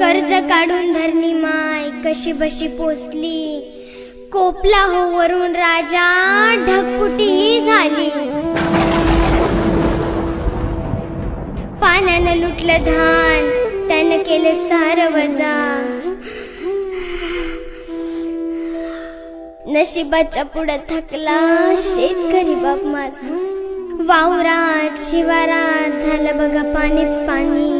कर्ज काढून धरणी माय कशी बशी पोचली कोपला हो वरून राजा ढगपुटीही झाली. पाण्यानं लुटलं धान त्यानं केलं सार वजा. नशिबाच्या पुढं थकला शेतकरी बाप माझा. वावरात शिवारात झालं बघा पाणीच पाणी.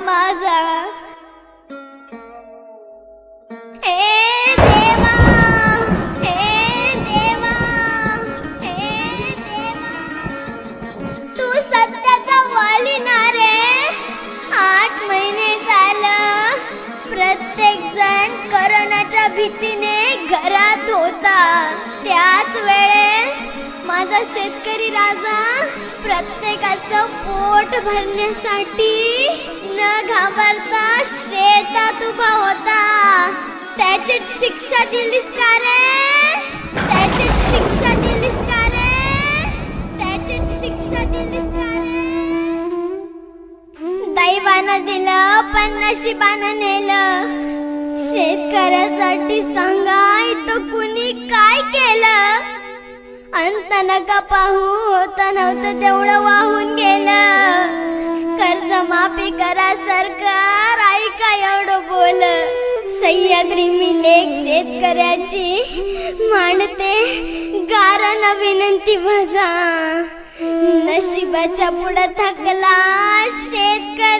माझा. तू सत्याचा आठ महिने करोनाच्या भीतीने घरात होता. त्याच वेळेस माझा शेतकरी राजा प्रत्येकाचं पोट भरण्यासाठी न घाबरता शेतात उभा होता. त्याचीच शिक्षा दिलीस का रे? त्याचीच शिक्षा दिलीस का रे? त्याचीच शिक्षा दिलीस का रे? दैवानं दिलं पण नशिबानं नेलं. शेतकऱ्यासाठी सांगाय तो कुणी काय केलं? अंत नका पाहू होत नव्हतं तेवढं वाहून गेलं. कर्ज माफी करा सरकार. ऐका एवढं बोल. सह्याद्री मी लेख शेतकऱ्याची मांडते. गाराना विनंती भजा. नशिबाच्या पुढं थकला शेतकरी.